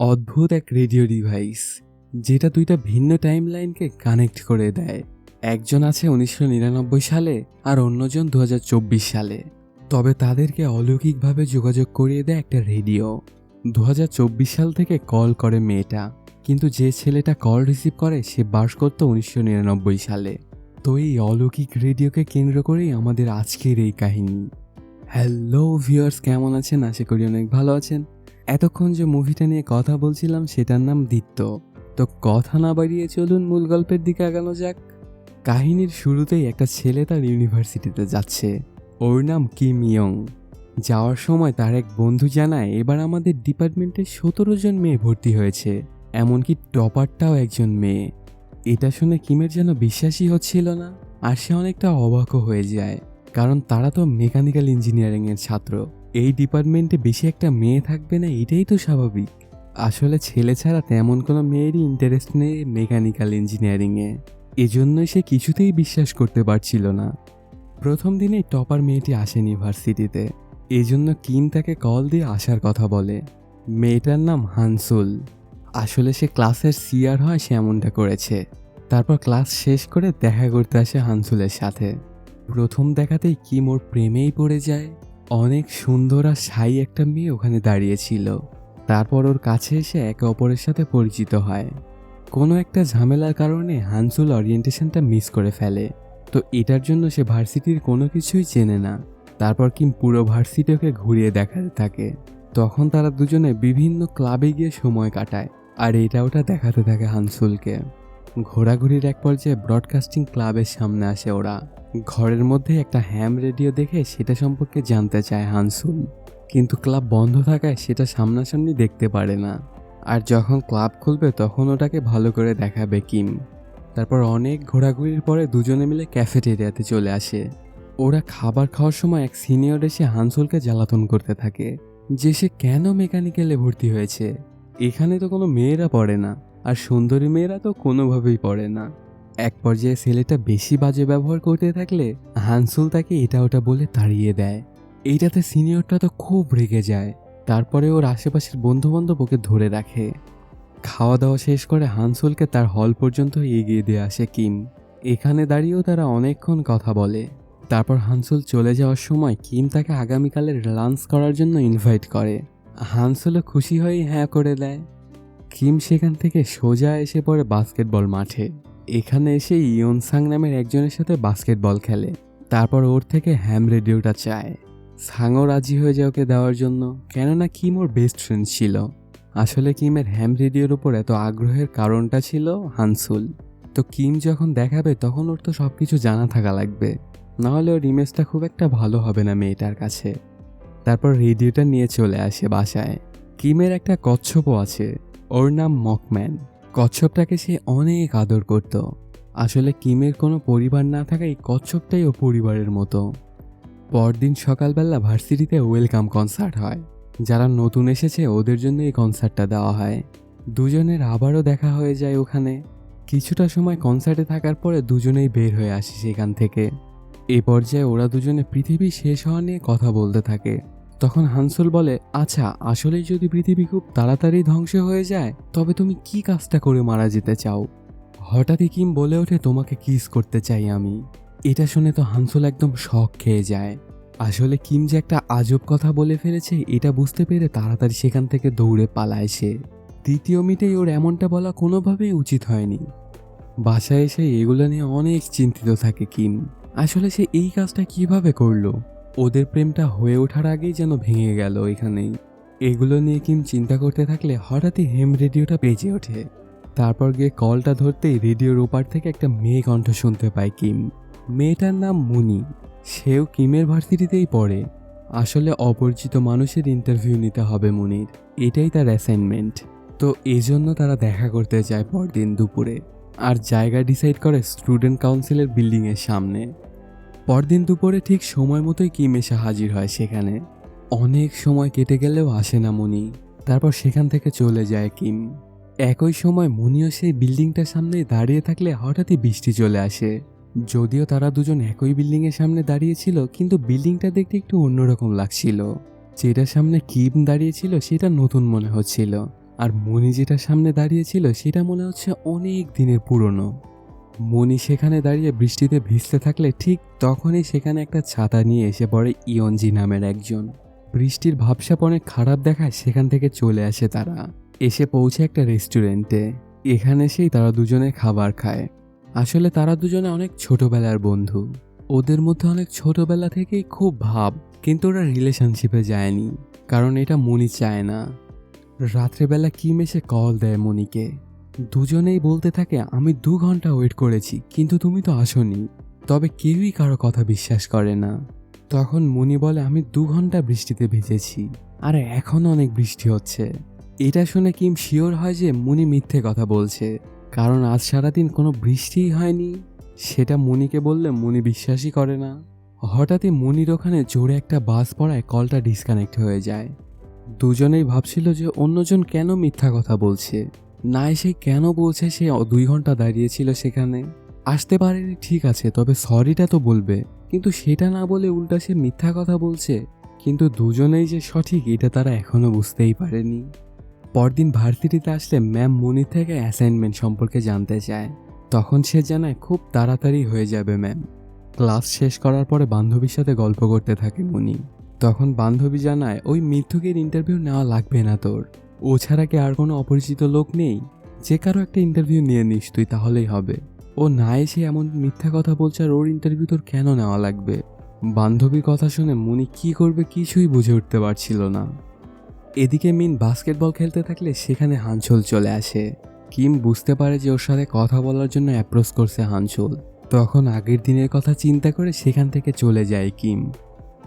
অদ্ভুত এক radio device যেটা দুইটা ভিন্ন টাইমলাইনকে কানেক্ট করে দেয়। একজন আছে উনিশশো নিরানব্বই সালে আর অন্যজন দু হাজার চব্বিশ সালে। তবে তাদেরকে অলৌকিকভাবে যোগাযোগ করিয়ে দেয় একটা রেডিও। দু হাজার চব্বিশ সাল থেকে কল করে মেয়েটা, কিন্তু যে ছেলেটা কল রিসিভ করে, সে বাস করতো উনিশশো নিরানব্বই সালে। তো এই অলৌকিক রেডিওকে কেন্দ্র করেই আমাদের আজকের এই কাহিনী। হ্যালো ভিউয়ার্স কেমন আছেন? আশা করি অনেক ভালো আছেন। এতক্ষণ যে মুভিটা নিয়ে কথা বলছিলাম সেটার নাম দিত্য। তো কথা না বাড়িয়ে চলুন মূল গল্পের দিকে আগানো যাক। কাহিনীর শুরুতেই একটা ছেলে তার ইউনিভার্সিটিতে যাচ্ছে। ওর নাম কিম ইয়ং। যাওয়ার সময় তার এক বন্ধু জানায়, এবার আমাদের ডিপার্টমেন্টে সতেরো জন মেয়ে ভর্তি হয়েছে, এমনকি টপারটাও একজন মেয়ে। এটা শুনে কিমের যেন বিশ্বাসই হচ্ছিল না, আর সে অনেকটা অবাকও হয়ে যায়, কারণ তারা তো মেকানিক্যাল ইঞ্জিনিয়ারিংয়ের ছাত্র। এই ডিপার্টমেন্টে বেশি একটা মেয়ে থাকবে না, এটাই তো স্বাভাবিক। আসলে ছেলে ছাড়া তেমন কোনো মেয়েরই ইন্টারেস্ট নেই মেকানিক্যাল ইঞ্জিনিয়ারিংয়ে এজন্যই সে কিছুতেই বিশ্বাস করতে পারছিল না। প্রথম দিনেই টপার মেয়েটি আসে ভার্সিটিতে এই জন্য কিম তাকে কল দিয়ে আসার কথা বলে। মেয়েটার নাম হানসুল। আসলে সে ক্লাসের সিআর হয় সে এমনটা করেছে। তারপর ক্লাস শেষ করে দেখা করতে আসে হানসুলের সাথে। প্রথম দেখাতেই কিম ওর প্রেমেই পড়ে যায়। অনেক সুন্দর আর সাই একটা মেয়ে ওখানে দাঁড়িয়েছিল। তারপর ওর কাছে এসে একে অপরের সাথে পরিচিত হয়। কোনো একটা ঝামেলার কারণে হানসুল অরিয়েন্টেশনটা মিস করে ফেলে। তো এটার জন্য সে ভার্সিটির কোনো কিছুই চেনে না। তারপর কিম পুরো ভার্সিটিকে ঘুরিয়ে দেখাতে থাকে। তখন তারা দুজনে বিভিন্ন ক্লাবে গিয়ে সময় কাটায়। আর এটা ওটা দেখাতে থাকে হানসুলকে। ঘোরাঘুরির এক পর্যায়ে ব্রডকাস্টিং ক্লাবের সামনে আসে ওরা। ঘরের মধ্যে একটা হ্যাম রেডিও দেখে সেটা সম্পর্কে জানতে চায় হানসুল। কিন্তু ক্লাব বন্ধ থাকায় সেটা সামনাসামনি দেখতে পারে না। আর যখন ক্লাব খুলবে তখন ওটাকে ভালো করে দেখাবে কিম। তারপর অনেক ঘোরাঘুরির পরে দুজনে মিলে ক্যাফেটেরিয়াতে চলে আসে। ওরা খাবার খাওয়ার সময় এক সিনিয়র এসে হানসুলকে জ্বালাতন করতে থাকে। যে সে কেন মেকানিক্যালে ভর্তি হয়েছে? এখানে তো কোনো মেয়েরা পড়ে না। আর সুন্দরী মেয়েরা তো কোনোভাবেই পড়ে না। এক পর্যায়ে ছেলেটা বেশি বাজে ব্যবহার করতে থাকলে হানসুল তাকে এটা ওটা বলে তাড়িয়ে দেয়। এইটাতে সিনিয়রটা তো খুব রেগে যায়। তারপরে ওর আশেপাশের বন্ধু বান্ধব ওকে ধরে রাখে। খাওয়া দাওয়া শেষ করে হানসুলকে তার হল পর্যন্ত এগিয়ে দিয়ে আসে কিম। এখানে দাঁড়িয়েও তারা অনেকক্ষণ কথা বলে। তারপর হানসুল চলে যাওয়ার সময় কিম তাকে আগামীকালের লাঞ্চ করার জন্য ইনভাইট করে। হানসুলও খুশি হয়েই হ্যাঁ করে দেয়। কিম সেখান থেকে সোজা এসে পড়ে বাস্কেটবল মাঠে। এখানে এসে ইয়নসাং নামের একজনের সাথে বাস্কেটবল খেলে। তারপর ওর থেকে হ্যাম রেডিওটা চায়। সাংও রাজি হয়ে যায় ওকে দেওয়ার জন্য। কেননা কিম ওর বেস্ট ফ্রেন্ড ছিল। আসলে কিমের হ্যাম রেডিওর উপর এত আগ্রহের কারণটা ছিল হানসুল। তো কিম যখন দেখাবে, তখন ওর তো সব কিছু জানা থাকা লাগবে। নাহলে ওর ইমেজটা খুব একটা ভালো হবে না মেয়েটার কাছে। তারপর রেডিওটা নিয়ে চলে আসে বাসায়। কিমের একটা কচ্ছপও আছে। ওর নাম মকম্যান। কচ্ছপটাকে সে অনেক আদর করত। আসলে কিমের কোনো পরিবার না থাকায় কচ্ছপটাই ও পরিবারের মতো। পরদিন সকালবেলা ভার্সিটিতে ওয়েলকাম কনসার্ট হয়, যারা নতুন এসেছে ওদের জন্য এই কনসার্টটা দেওয়া হয়। দুজনের আবারও দেখা হয়ে যায় ওখানে। কিছুটা সময় কনসার্টে থাকার পরে দুজনেই বের হয়ে আসে সেখান থেকে। এ পর্যায়ে ওরা দুজনে পৃথিবী শেষ হওয়া নিয়ে কথা বলতে থাকে। তখন হানসুল বলে আচ্ছা আসলেই যদি পৃথিবী খুব তাড়াতাড়ি ধ্বংস হয়ে যায়, তবে তুমি কি কাজটা করে মারা যেতে চাও? হঠাৎই কিম বলে ওঠে, তোমাকে কিস করতে চাই আমি। এটা শুনে তো হানসুল একদম শখ খেয়ে যায়। আসলে কিম যে একটা আজব কথা বলে ফেলেছে, এটা বুঝতে পেরে তাড়াতাড়ি সেখান থেকে দৌড়ে পালায় সে। দ্বিতীয় মিটেই ওর এমনটা বলা কোনোভাবেই উচিত হয়নি। বাসায় এসে এগুলো নিয়ে অনেক চিন্তিত থাকে কিম। আসলে সে এই কাজটা কীভাবে করল? ওদের প্রেমটা হয়ে ওঠার আগেই যেন ভেঙে গেল এখানেই। এগুলো নিয়ে কিম চিন্তা করতে থাকলে হঠাৎই হেম রেডিওটা বেজে ওঠে। তারপর গিয়ে কলটা ধরতেই রেডিওর ওপার থেকে একটা মেয়ে কণ্ঠ শুনতে পায় কিম। মেয়েটার নাম মুনি। সেও কিমের ভার্সিটিতেই পড়ে। আসলে অপরিচিত মানুষের ইন্টারভিউ নিতে হবে মুনির। এটাই তার অ্যাসাইনমেন্ট তো এজন্য তারা দেখা করতে যায় পরদিন দুপুরে। আর জায়গা ডিসাইড করে স্টুডেন্ট কাউন্সিলের বিল্ডিংয়ের সামনে। পরদিন দুপুরে ঠিক সময় মতোই কিম এসে হাজির হয় সেখানে? অনেক সময় কেটে গেলেও আসে না মুনি। তারপর সেখান থেকে চলে যায় কিম। একই সময় মুনিও সেই বিল্ডিংটার সামনে দাঁড়িয়ে থাকলে হঠাৎই বৃষ্টি চলে আসে। যদিও তারা দুজন একই বিল্ডিংয়ের সামনে দাঁড়িয়েছিল, কিন্তু বিল্ডিংটা দেখতে একটু অন্যরকম লাগছিল। যেটার সামনে কিম দাঁড়িয়েছিল সেটা নতুন মনে হচ্ছিল। আর মনি যেটার সামনে দাঁড়িয়েছিল সেটা মনে হচ্ছে অনেক দিনের পুরনো। মনি সেখানে দাঁড়িয়ে বৃষ্টিতে ভিজতে থাকলে ঠিক তখনই সেখানে একটা ছাতা নিয়ে এসে পড়ে ইয়নজি নামের একজন। বৃষ্টির ভাবসাপ অনেক খারাপ দেখায় সেখান থেকে চলে আসে তারা। এসে পৌঁছে একটা রেস্টুরেন্টে। এখানে এসেই তারা দুজনে খাবার খায়। আসলে তারা দুজনে অনেক ছোটবেলার বন্ধু। ওদের মধ্যে অনেক ছোটবেলা থেকেই খুব ভাব, কিন্তু ওরা রিলেশনশিপে যায়নি, কারণ এটা মনি চায় না। রাত্রেবেলা কিম মেশে কল দেয় মনিকে? দুজনেই বলতে থাকে, আমি দু ঘণ্টা ওয়েট করেছি, কিন্তু তুমি তো আসোনি। তবে কেউই কারও কথা বিশ্বাস করে না। তখন মনি বলে, আমি দু ঘণ্টা বৃষ্টিতে ভিজেছি, আর এখন অনেক বৃষ্টি হচ্ছে। এটা শুনে কিম শিওর হয় যে মুনি মিথ্যে কথা বলছে, কারণ আজ সারাদিন কোনো বৃষ্টিই হয়নি। সেটা মুনিকে বললে মুনি বিশ্বাসই করে না। হঠাৎই মুনির ওখানে জোরে একটা বাস পড়ায় কলটা ডিসকানেক্ট হয়ে যায়। দুজনেই ভাবছিল যে অন্যজন কেন মিথ্যা কথা বলছে। না এসে কেন বলছে সে দুই ঘণ্টা দাঁড়িয়েছিল সেখানে? আসতে পারেনি ঠিক আছে, তবে সরিটা তো বলবে। কিন্তু সেটা না বলে উল্টা সে মিথ্যা কথা বলছে। কিন্তু দুজনেই যে সঠিক, এটা তারা এখনও বুঝতেই পারেনি। পরদিন ভার্সিটিতে আসলে ম্যাম মনি থেকে অ্যাসাইনমেন্ট সম্পর্কে জানতে চায়। তখন সে জানায়, খুব তাড়াতাড়ি হয়ে যাবে ম্যাম। ক্লাস শেষ করার পরে বান্ধবীর সাথে গল্প করতে থাকে মনি। তখন বান্ধবী জানায়, ওই মিথ্যুকের ইন্টারভিউ নেওয়া লাগবে না তোর। ও ছাড়া কি আর কোনো অপরিচিত লোক নেই? যে কারও একটা ইন্টারভিউ নিয়ে নিস, তুই তাহলেই হবে। ও না এসে এমন মিথ্যা কথা বলছে আর ওর ইন্টারভিউ তোর কেন নেওয়া লাগবে? বান্ধবীর কথা শুনে মুনি কি করবে কিছুই বুঝে উঠতে পারছিল না। এদিকে মিন বাস্কেটবল খেলতে থাকলে সেখানে হানচল চলে আসে। কিম বুঝতে পারে যে ওর সাথে কথা বলার জন্য অ্যাপ্রোচ করছে হানচল। তখন আগের দিনের কথা চিন্তা করে সেখান থেকে চলে যায় কিম।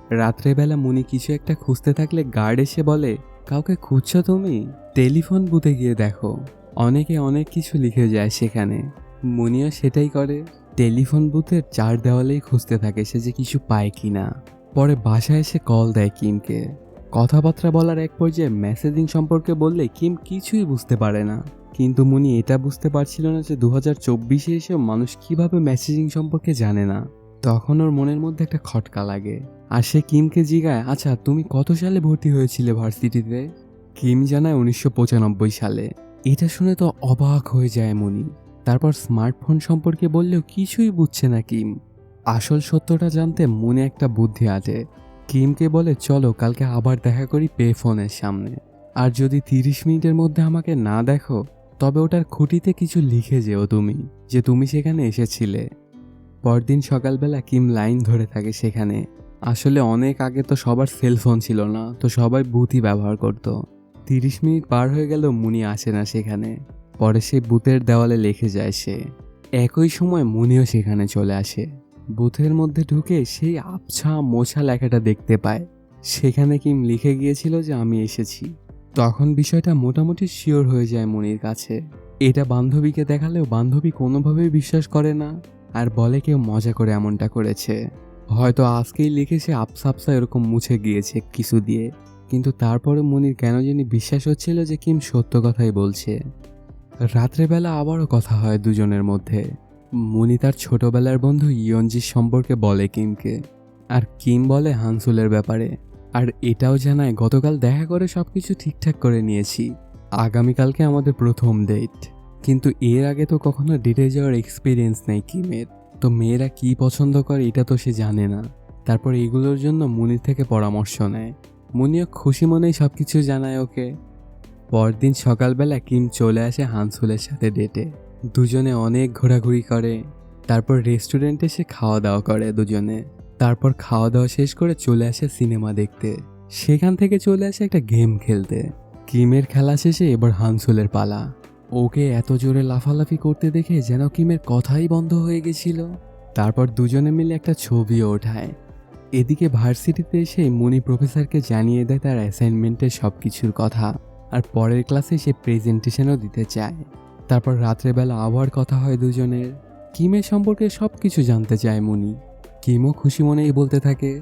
রাত্রেবেলা মুনি কিছু একটা খুঁজতে থাকলে গার্ড এসে বলে কাউকে খুঁজছো তুমি? টেলিফোন বুথে গিয়ে দেখো। অনেকে অনেক কিছু লিখে যায় সেখানে। মুনিও সেটাই করে। টেলিফোন বুথের চার দেওয়ালেই খুঁজতে থাকে সে যে কিছু পায় কিনা। পরে বাসায় এসে কল দেয় কিমকে। কথাবার্তা বলার এক পর্যায়ে মেসেজিং সম্পর্কে বললে কিম কিছুই বুঝতে পারে না। কিন্তু মুনি এটা বুঝতে পারছিল না যে দু হাজার চব্বিশে এসে মানুষ কীভাবে মেসেজিং সম্পর্কে জানে না। তখন ওর মনের মধ্যে একটা খটকা লাগে। আর সে কিমকে জিগায়? আচ্ছা তুমি কত সালে ভর্তি হয়েছিলে ভার্সিটিতে? কিম জানায় উনিশশো পঁচানব্বই সালে। এটা শুনে তো অবাক হয়ে যায় মনি। তারপর স্মার্টফোন সম্পর্কে বললেও কিছুই বুঝছে না কিম। আসল সত্যটা জানতে মনে একটা বুদ্ধি আছে কিমকে বলে, চলো, কালকে আবার দেখা করি পে ফোনের সামনে। আর যদি তিরিশ মিনিটের মধ্যে আমাকে না দেখো, তবে ওটার খুঁটিতে কিছু লিখে যেও তুমি, যে তুমি সেখানে এসেছিলে। পরদিন সকালবেলা কিম লাইন ধরে থাকে সেখানে। আসলে অনেক আগে তো সবার সেলফোন ছিল না, তো সবাই বুথই ব্যবহার করত। তিরিশ মিনিট পার হয়ে গেল, মুনি আসে না সেখানে। পরে সে বুথের দেওয়ালে লিখে যায় সে। একই সময় মুনিও সেখানে চলে আসে। বুথের মধ্যে ঢুকে সেই আবছা মোছা লেখাটা দেখতে পায়। সেখানে কিম লিখে গিয়েছিল যে আমি এসেছি। তখন বিষয়টা মোটামুটি শিওর হয়ে যায় মুনির কাছে। এটা বান্ধবীকে দেখালেও বান্ধবী কোনোভাবেই বিশ্বাস করে না, আর বলে কেউ মজা করে এমনটা করেছে। হয়তো আজকেই লিখেছে আপসা আপসা এরকম মুছে গিয়েছে কিছু দিয়ে। কিন্তু তারপরে মনির কেন জানি বিশ্বাস হচ্ছিল যে কিম সত্য কথাই বলছে। রাত্রেবেলা আবারও কথা হয় দুজনের মধ্যে। মনি তার ছোটবেলার বন্ধু ইয়নজির সম্পর্কে বলে কিমকে। আর কিম বলে হানসুলের ব্যাপারে। আর এটাও জানায়, গতকাল দেখা করে সব কিছু ঠিকঠাক করে নিয়েছি। আগামীকালকে আমাদের প্রথম ডেট কিন্তু এর আগে তো কখনো ডেটে যাওয়ার এক্সপিরিয়েন্স নেই কিমের। তো মেয়েরা কি পছন্দ করে এটা তো সে জানে না। তারপর এগুলোর জন্য মুনির থেকে পরামর্শ নেয়। মুনিও খুশি মনেই সব কিছু জানায় ওকে। পরদিন সকালবেলা কিম চলে আসে হানসুলের সাথে ডেটে। দুজনে অনেক ঘোরাঘুরি করে। তারপর রেস্টুরেন্টে সে খাওয়া দাওয়া করে দুজনে। তারপর খাওয়া দাওয়া শেষ করে চলে আসে সিনেমা দেখতে। সেখান থেকে চলে আসে একটা গেম খেলতে। কিমের খেলা শেষে এবার হানসুলের পালা। ওকে এত জোরে লাফালাফি করতে দেখে যেন কিমের কথাই বন্ধ হয়ে গেছিল। তারপর দুজনে মিলে একটা ছবিও ওঠায়। এদিকে ভার্সিটিতে এসে মনি প্রফেসরকে জানিয়ে দেয় তার অ্যাসাইনমেন্টের সব কিছুর কথা, আর পরের ক্লাসে সে প্রেজেন্টেশনও দিতে চায়। তারপর রাত্রেবেলা আবার কথা হয় দুজনের। কিমের সম্পর্কে সব কিছু জানতে চায় মুনি। কিমও খুশি মনেই বলতে থাকে,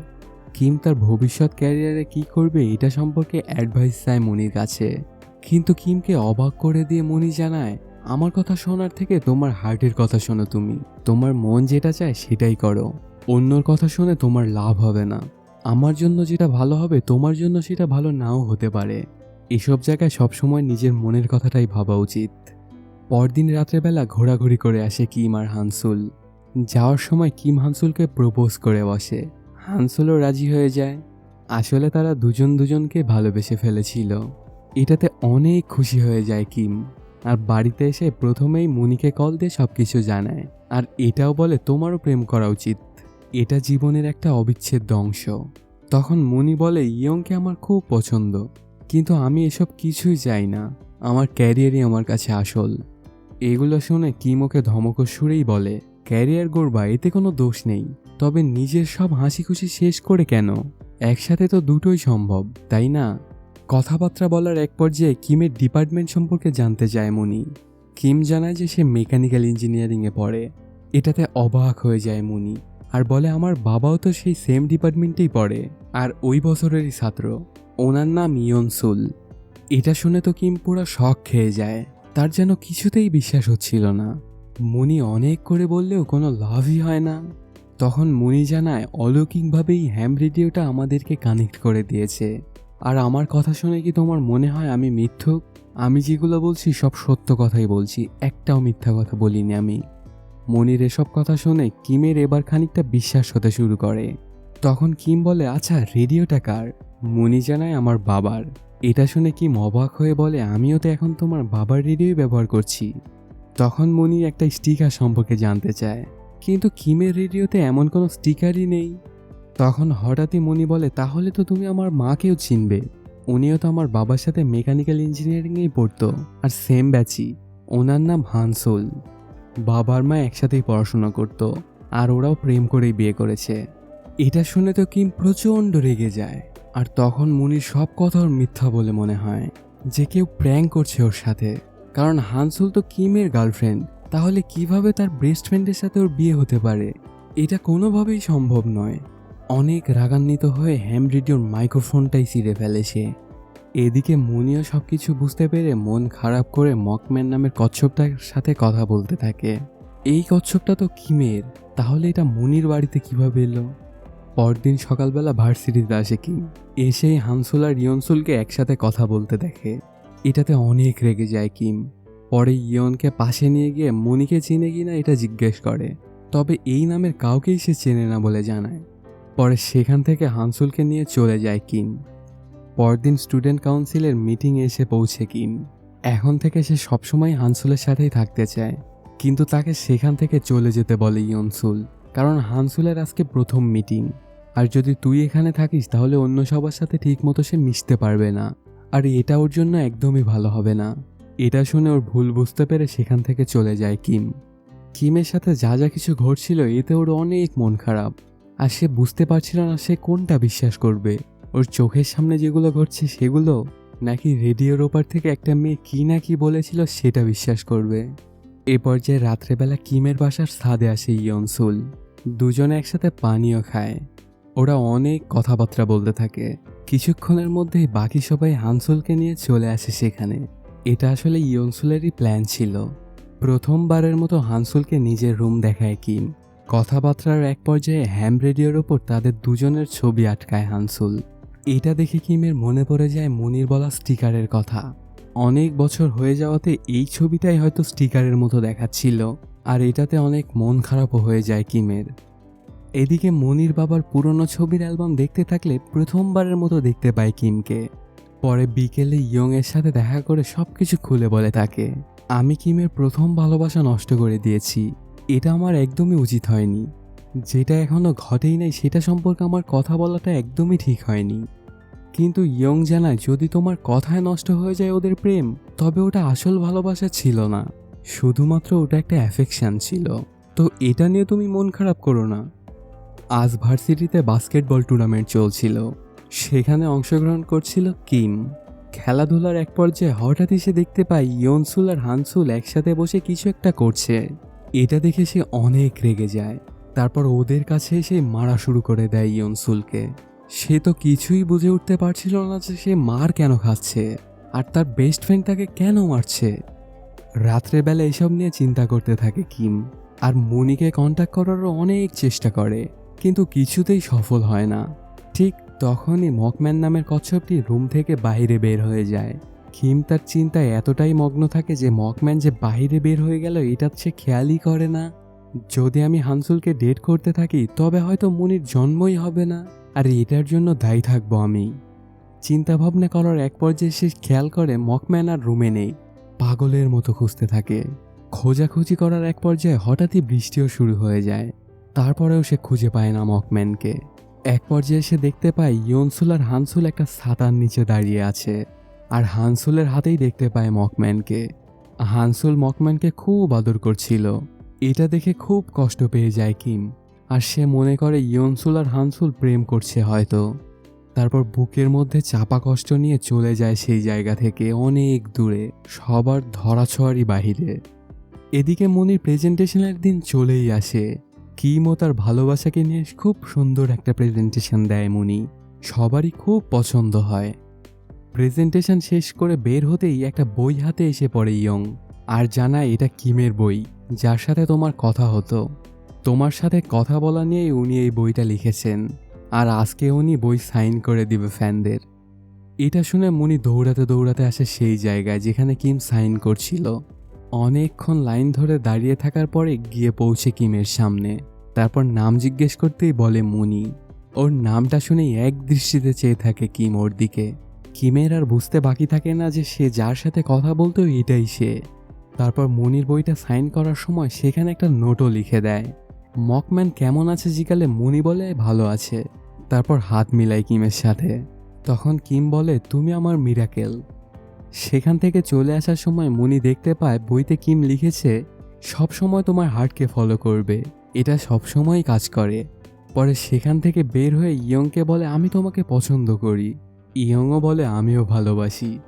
কিম তার ভবিষ্যৎ ক্যারিয়ারে কি করবে এটা সম্পর্কে অ্যাডভাইস চায় মনির কাছে। কিন্তু কিমকে অবাক করে দিয়ে মনি জানায়, আমার কথা শোনার থেকে তোমার হার্টের কথা শোনো তুমি। তোমার মন যেটা চায় সেটাই করো। অন্যর কথা শুনে তোমার লাভ হবে না। আমার জন্য যেটা ভালো হবে, তোমার জন্য সেটা ভালো নাও হতে পারে। এসব জায়গায় সবসময় নিজের মনের কথাটাই ভাবা উচিত। পরদিন রাত্রেবেলা ঘোরাঘুরি করে আসে কিম আর হানসুল। যাওয়ার সময় কিম হানসুলকে প্রপোজ করে বসে। হানসুলও রাজি হয়ে যায়। আসলে তারা দুজন দুজনকে ভালোবেসে ফেলেছিল। এটাতে অনেক খুশি হয়ে যায় কিম। আর বাড়িতে এসে প্রথমেই মুনিকে কল দিয়ে সব কিছু জানায়। আর এটাও বলে, তোমারও প্রেম করা উচিত। এটা জীবনের একটা অবিচ্ছেদ্য অংশ। তখন মুনি বলে, ইয়ংকে আমার খুব পছন্দ। কিন্তু আমি এসব কিছুই চাই না। আমার ক্যারিয়ারই আমার কাছে আসল। এগুলো শুনে কিম ওকে ধমক সুরেই বলে, ক্যারিয়ার গড়বা, এতে কোনো দোষ নেই। তবে নিজের সব হাসি খুশি শেষ করে কেন? একসাথে তো দুটোই সম্ভব, তাই না? কথাবার্তা বলার এক পর্যায়ে কিমের ডিপার্টমেন্ট সম্পর্কে জানতে চায় মুনি। কিম জানায় যে সে মেকানিক্যাল ইঞ্জিনিয়ারিংয়ে পড়ে। এটাতে অবাক হয়ে যায় মুনি আর বলে, আমার বাবাও তো সেই সেম ডিপার্টমেন্টেই পড়ে আর ওই বছরেরই ছাত্র। ওনার নাম ইয়নসুল। এটা শুনে তো কিম পুরো শখ খেয়ে যায়। তার যেন কিছুতেই বিশ্বাস হচ্ছিল না। মুনি অনেক করে বললেও কোনো লাভই হয় না। তখন মুনি জানায়, অলৌকিকভাবেই হ্যাম রেডিওটা আমাদেরকে কানেক্ট করে দিয়েছে। আর আমার কথা শুনে কি তোমার মনে হয় আমি মিথ্যুক? আমি যেগুলো বলছি সব সত্য কথাই বলছি, একটাও মিথ্যা কথা বলিনি আমি। মনির এসব কথা শুনে কিমের এবার খানিকটা বিশ্বাস হতে শুরু করে। তখন কিম বলে আচ্ছা রেডিওটা কার? মনি জানায়, আমার বাবার। এটা শুনে কিম অবাক হয়ে বলে, আমিও তো এখন তোমার বাবার রেডিওই ব্যবহার করছি। তখন মনি একটা স্টিকার সম্পর্কে জানতে চায়। কিন্তু কিমের রেডিওতে এমন কোনো স্টিকারই নেই। তখন হঠাৎই মনি বলে, তাহলে তো তুমি আমার মাকেও চিনবে। উনিও তো আমার বাবার সাথে মেকানিক্যাল ইঞ্জিনিয়ারিংয়েই পড়তো। আর সেম ব্যাচি ওনার নাম হানসোল। বাবার মা একসাথেই পড়াশোনা করত। আর ওরাও প্রেম করেই বিয়ে করেছে। এটা শুনে তো কিম প্রচণ্ড রেগে যায়। আর তখন মুনির সব কথা ওর মিথ্যা বলে মনে হয়, যে কেউ প্র্যাঙ্ক করছে ওর সাথে। কারণ হানসুল তো কিমের গার্লফ্রেন্ড। তাহলে কীভাবে তার বেস্ট ফ্রেন্ডের সাথে ওর বিয়ে হতে পারে? এটা কোনোভাবেই সম্ভব নয়। অনেক রাগান্বিত হয়ে হ্যাম রেডিওর মাইক্রোফোনটাই ছিঁড়ে ফেলে সে। এদিকে মুনিও সব কিছু বুঝতে পেরে মন খারাপ করে মকম্যান নামের কচ্ছপটার সাথে কথা বলতে থাকে। এই কচ্ছপটা তো কিমের, তাহলে এটা মুনির বাড়িতে কীভাবে এলো? পরদিন সকালবেলা ভার্সিটিতে আসে কিম। এসেই হানসুল আর ইয়নসুলকে একসাথে কথা বলতে দেখে। এটাতে অনেক রেগে যায় কিম। পরে ইয়নকে পাশে নিয়ে গিয়ে মনিকে চিনে কিনা এটা জিজ্ঞেস করে। তবে এই নামের কাউকেই সে চেনে না বলে জানায়। পরে সেখান থেকে হানসুলকে নিয়ে চলে যায় কিম। পরদিন স্টুডেন্ট কাউন্সিলের মিটিংয়ে এসে পৌঁছে কিম। এখন থেকে সে সবসময় হানসুলের সাথেই থাকতে চায়। কিন্তু তাকে সেখান থেকে চলে যেতে বলে ইয়নসুল, কারণ হানসুলের আজকে প্রথম মিটিং। আর যদি তুই এখানে থাকিস, তাহলে অন্য সবার সাথে ঠিকমতো সে মিশতে পারবে না। আর এটা ওর জন্য একদমই ভালো হবে না। এটা শুনে ওর ভুল বুঝতে পেরে সেখান থেকে চলে যায় কিম। কিমের সাথে যা যা কিছু ঘটছিল, এতে ওর অনেক মন খারাপ। আর সে বুঝতে পারছিল না সে কোনটা বিশ্বাস করবে। ওর চোখের সামনে যেগুলো ঘটছে সেগুলো নাকি রেডিওর ওপার থেকে একটা মেয়ে কি না কি বলেছিল সেটা বিশ্বাস করবে। এ পর্যায়ে রাত্রেবেলা কিমের বাসার ছাদে আসে ইয়নসুল। দুজনে একসাথে পানীয় খায়। ওরা অনেক কথাবার্তা বলতে থাকে। কিছুক্ষণের মধ্যেই বাকি সবাই হানসুলকে নিয়ে চলে আসে সেখানে। এটা আসলে ইয়নসুলেরই প্ল্যান ছিল। প্রথমবারের মতো হানসুলকে নিজের রুম দেখায় কিম। কথাবার্তার এক পর্যায়ে হ্যাম রেডিওর ওপর তাদের দুজনের ছবি আটকায় হানসুল। এটা দেখে কিমের মনে পড়ে যায় মনির বলা স্টিকারের কথা। অনেক বছর হয়ে যাওয়াতে এই ছবিটাই হয়তো স্টিকারের মতো দেখাচ্ছিল, আর এটাতে অনেক মন খারাপও হয়ে যায় কিমের। এদিকে মনির বাবার পুরনো ছবির অ্যালবাম দেখতে থাকলে প্রথমবারের মতো দেখতে পায় কিমকে। পরে বিকেলে ইয়ং এর সাথে দেখা করে সবকিছু খুলে বলে তাকে। আমি কিমের প্রথম ভালোবাসা নষ্ট করে দিয়েছি। এটা আমার একদমই উচিত হয়নি। যেটা এখনও ঘটেই নাই, সেটা সম্পর্কে আমার কথা বলাটা একদমই ঠিক হয়নি। কিন্তু ইয়ং জানায় যদি তোমার কথায় নষ্ট হয়ে যায় ওদের প্রেম, তবে ওটা আসল ভালোবাসা ছিল না। শুধুমাত্র ওটা একটা অ্যাফেকশান ছিল। তো এটা নিয়ে তুমি মন খারাপ করো না। আজ ভার্সিটিতে বাস্কেটবল টুর্নামেন্ট চলছিল। সেখানে অংশগ্রহণ করছিল কিম। খেলাধুলার এক পর্যায়ে হঠাৎই সে দেখতে পায়, ইয়নসুল আর হানসুল একসাথে বসে কিছু একটা করছে। এটা দেখে সে অনেক রেগে যায়। তারপর ওদের কাছে সে মারা শুরু করে দেয় ইয়নসুলকে। সে তো কিছুই বুঝে উঠতে পারছিল না যে সে মার কেন খাচ্ছে, আর তার বেস্ট ফ্রেন্ড তাকে কেন মারছে। রাত্রেবেলা এসব নিয়ে চিন্তা করতে থাকে কিম, আর মনিকে কন্ট্যাক্ট করারও অনেক চেষ্টা করে, কিন্তু কিছুতেই সফল হয় না। ঠিক তখনই মকম্যান নামের কচ্ছপটি রুম থেকে বাইরে বের হয়ে যায়। কিম তার চিন্তায় এতটাই মগ্ন থাকে যে মকম্যান যে বাইরে বের হয়ে গেল, এটা সে খেয়ালই করে না। যদি আমি হানসুলকে ডেট করতে থাকি, তবে হয়তো মুনির জন্মই হবে না। আর এটার জন্য দায়ী থাকব আমি। চিন্তা ভাবনা করার এক পর্যায়ে সে খেয়াল করে মকম্যান আর রুমে নেই। পাগলের মতো খুঁজতে থাকে। খোঁজাখুঁজি করার এক পর্যায়ে হঠাৎই বৃষ্টিও শুরু হয়ে যায়। তারপরেও সে খুঁজে পায় না মকম্যানকে। এক পর্যায়ে সে দেখতে পায় ইয়নসুল আর হানসুল একটা ছাতার নিচে দাঁড়িয়ে আছে। আর হানসুলের হাতেই দেখতে পায় মকম্যানকে। হানসুল মকম্যানকে খুব আদর করছিল। এটা দেখে খুব কষ্ট পেয়ে যায় কিম। আর সে মনে করে ইয়নসুল আর হানসুল প্রেম করছে হয়তো। তারপর বুকের মধ্যে চাপা কষ্ট নিয়ে চলে যায় সেই জায়গা থেকে অনেক দূরে, সবার ধরাছোঁয়ারই বাহিরে। এদিকে মনির প্রেজেন্টেশনের দিন চলেই আসে। কিমও তার ভালোবাসাকে নিয়ে খুব সুন্দর একটা প্রেজেন্টেশন দেয় মনি। সবারই খুব পছন্দ হয়। প্রেজেন্টেশন শেষ করে বের হতেই একটা বই হাতে এসে পড়ে ইয়ং। আর জানায় এটা কিমের বই, যার সাথে তোমার কথা হতো। তোমার সাথে কথা বলা নিয়েই উনি এই বইটা লিখেছেন। আর আজকে উনি বই সাইন করে দিবে ফ্যানদের। এটা শুনে মুনি দৌড়াতে দৌড়াতে আসে সেই জায়গায় যেখানে কিম সাইন করছিল। অনেকক্ষণ লাইন ধরে দাঁড়িয়ে থাকার পরে গিয়ে পৌঁছে কিমের সামনে। তারপর নাম জিজ্ঞেস করতেই বলে মুনি। ওর নামটা শুনেই এক দৃষ্টিতে চেয়ে থাকে কিম ওর দিকে। কিমের আর বুঝতে বাকি থাকে না যে সে যার সাথে কথা বলতো এটাই সে। তারপর মুনির বইটা সাইন করার সময় সেখানে একটা নোটও লিখে দেয়। মকম্যান কেমন আছে জিকালে মুনি বলে ভালো আছে। তারপর হাত মিলাই কিমের সাথে। তখন কিম বলে, তুমি আমার মিরাকেল সেখান থেকে চলে আসার সময় মুনি দেখতে পায় বইতে কিম লিখেছে, সব সময় তোমার হার্টকে ফলো করবে। এটা সব সময়ই কাজ করে। পরে সেখান থেকে বের হয়ে ইয়ংকে বলে, আমি তোমাকে পছন্দ করি। ইয়ংও বলে, আমিও ভালোবাসি।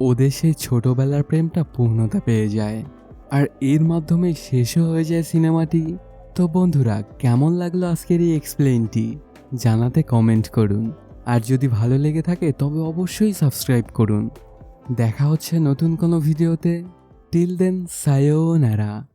ওদের সেই ছোটবেলার প্রেমটা পূর্ণতা পেয়ে যায়। আর এর মাধ্যমে শেষও হয়ে যায় সিনেমাটি। তো বন্ধুরা, কেমন লাগল আজকের এই এক্সপ্লেনটি জানাতে কমেন্ট করুন। আর যদি ভালো লেগে থাকে, তবে অবশ্যই সাবস্ক্রাইব করুন। দেখা হচ্ছে নতুন কোনো ভিডিওতে টিল দেন সায়োনারা